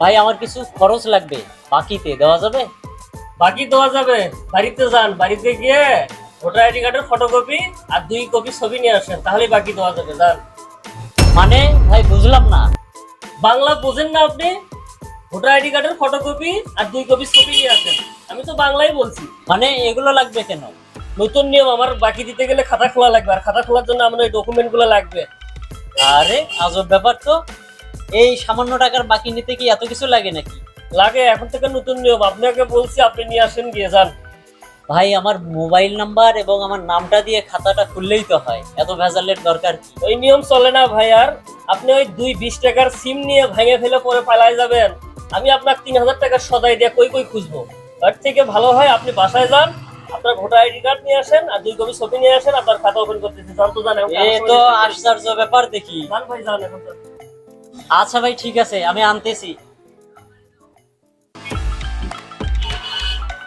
ভাই আমার কিছু খরচ লাগবে। বাকিতে দেওয়া যাবে? বাকি দেওয়া যাবে। বাড়িতে যান। বাড়িতে গিয়ে ভোটার আইডি কার্ডের ফটোকপি আর দুই কপি ছবি নিয়ে আসেন। তাহলে বাকি দেওয়া যাবে। যান। মানে ভাই বুঝলাম না। বাংলা বোঝেন না আপনি? ভোটার আইডি কার্ডের ফটোকপি আর দুই কপি ছবি নিয়ে আসেন। আমি তো বাংলাই বলছি। মানে এগুলো লাগবে কেন? নতুন নিয়ম আমার বাকি দিতে গেলে খাতা খোলা লাগবে। আর খাতা খোলার জন্য আমার ওই ডকুমেন্টগুলো লাগবে। আরে আজব ব্যাপার তো। এই সামান্য টাকার বাকি নিতে কি এত কিছু লাগে নাকি? লাগে এখন থেকে নতুন নিয়ম। আপনাকে বলছি আপনি নিয়ে আসেন গিয়ে যান। ভাই আমার মোবাইল নাম্বার এবং আমার নামটা দিয়ে খাতাটা খুললেই তো হয়। এত ভেজালের দরকার কি? ওই নিয়ম চলে না ভাই আর? আপনি ওই দুই বিশ টাকার সিম নিয়ে ভেঙে ফেলে পরে পালাই যাবেন। আমি আপনার তিন হাজার টাকার সদাই দিয়ে কই কই খুঁজবো? তার থেকে ভালো হয় আপনি বাসায় যান আপনার ভোটার আইডি কার্ড নিয়ে আসেন আর দুই কপি ছবি নিয়ে আসেন আপনার খাতা ওপেন করতেছে। যান তো জান এখন এ তো আশ্চর্য ব্যাপার দেখি। যান ভাই যান এখন। আচ্ছা ভাই ঠিক আছে আমি আনতেছি।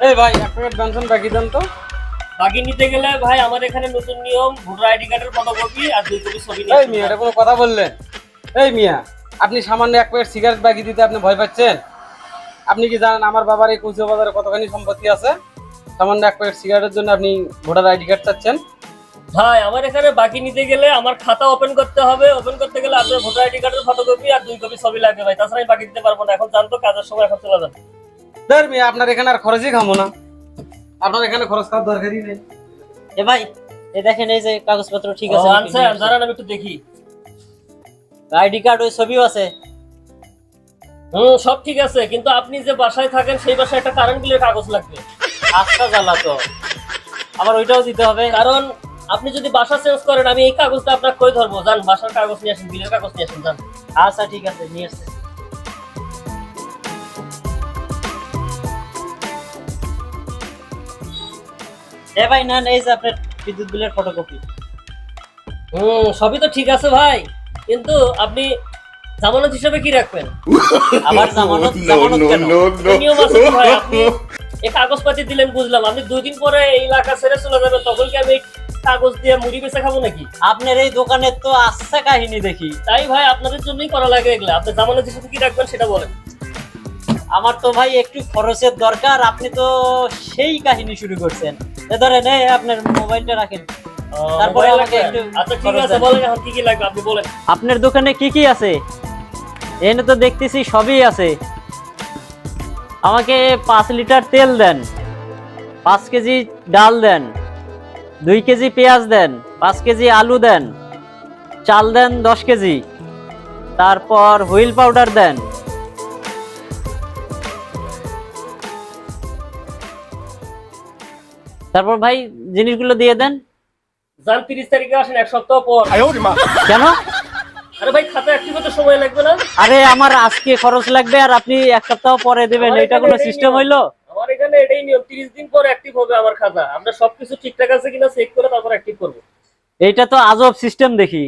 এই ভাই এক প্যাকেট বেনসন বাকি দেন তো। বাকি নিতে গেলে ভাই আমার এখানে নতুন নিয়ম ভোটার আইডি কার্ডের ফটোকপি আর দুই কপি ছবি নিয়ে এই মিয়া এটা কোনো কথা বললেন? এই মিয়া আপনি সামান্য এক প্যাকেট সিগারেট বাকি দিতে আপনি ভয় পাচ্ছেন? আপনি কি জানেন আমার বাবার এই কুচো বাজারে কতখানি সম্পত্তি আছে? সামান্য এক প্যাকেট সিগারেটের জন্য আপনি ভোটার আইডি কার্ড চাচ্ছেন? ভাই আমার এখানে বাকি নিতে গেলে আমার খাতা ওপেন করতে হবে। ওপেন করতে গেলে আপনার ভোটার আইডি কার্ডের ফটোকপি আর দুই কপি ছবি লাগবে ভাই। তাছাড়া আমি বাকি দিতে পারব না। এখন জানতো কাজের সময় এখন চলে যান। ধর মিয়া আপনার এখানে আর খরচই খামো না। আপনার এখানে খরচ খাওয়ার দরকারই নেই। এ ভাই এ দেখেন এই যে কাগজপত্র ঠিক আছে আনছেন দাঁড়ান আমি একটু দেখি। আইডি কার্ড ওই ছবিও আছে। হুম সব ঠিক আছে কিন্তু আপনি যে বাসায় থাকেন সেই বাসায় একটা কারেন্ট বিলের কাগজ লাগবে। আস্থা জ্বালা তো। আবার ওইটাও দিতে হবে। কারণ আপনি যদি বাসা চেঞ্জ করেন আমি এই কাগজটা আপনার কই ধরবো? যান বাসার কাগজ নিয়ে আসেন বিলের কাগজ নিয়ে আসেন যান। আচ্ছা ঠিক আছে নিয়ে আসছে। এ ভাই না এই যে আপনার বিদ্যুৎ বিলের ফটোকপি হুম সবই তো ঠিক আছে ভাই কিন্তু আপনি জামানত হিসেবে কি রাখবেন? আবার জামানত জামানত কেন? নিয়ম আছে ভাই? আপনি এই কাগজপাতি দিলেন বুঝলাম। আপনি দুই দিন পরে এই এলাকা ছেড়ে চলে যাবেন তখন কি আমি কাগজ দিয়ে মুড়ি বেচে খাব নাকি? আপনার এই দোকানের তো আসছে কাহিনী দেখি। তাই ভাই আপনাদের জন্যই করা লাগে এগুলা। আপনি জামানত হিসেবে কি রাখবেন সেটা বলেন। আমার তো ভাই একটু খরচের দরকার আপনি তো সেই কাহিনী শুরু করছেন। এ ধরেন এই আপনার মোবাইলটা রাখেন। তারপরে আমাকে একটু আচ্ছা ঠিক আছে বলেন এখন কি কি লাগবে আপনি বলেন। আপনার দোকানে কি কি আছে? এনে তো দেখতেছি সবই আছে। আমাকে পাঁচ লিটার তেল দেন। পাঁচ কেজি ডাল দেন। দুই কেজি পেঁয়াজ দেন পাঁচ কেজি আলু দেন চাল দেন দশ কেজি। তারপর হুইল পাউডার দেন। তারপর ভাই জিনিসগুলো দিয়ে দেন। যান তিরিশ তারিখে আসেন এক সপ্তাহ পর। কেন? আরে ভাই খাতা অ্যাক্টিভ হতে সময় লাগবে না? আরে আমার আজকে খরচ লাগবে আর আপনি এক সপ্তাহ পরে দেবেন এটা কোনো সিস্টেম হইল? আমার এখানে এটাই নিয়ম তিরিশ দিন পর অ্যাক্টিভ হবে আমার খাতা। আমরা সবকিছু ঠিকঠাক আছে কিনা চেক করে তারপর অ্যাক্টিভ করব এইটা তো আজব সিস্টেম দেখি।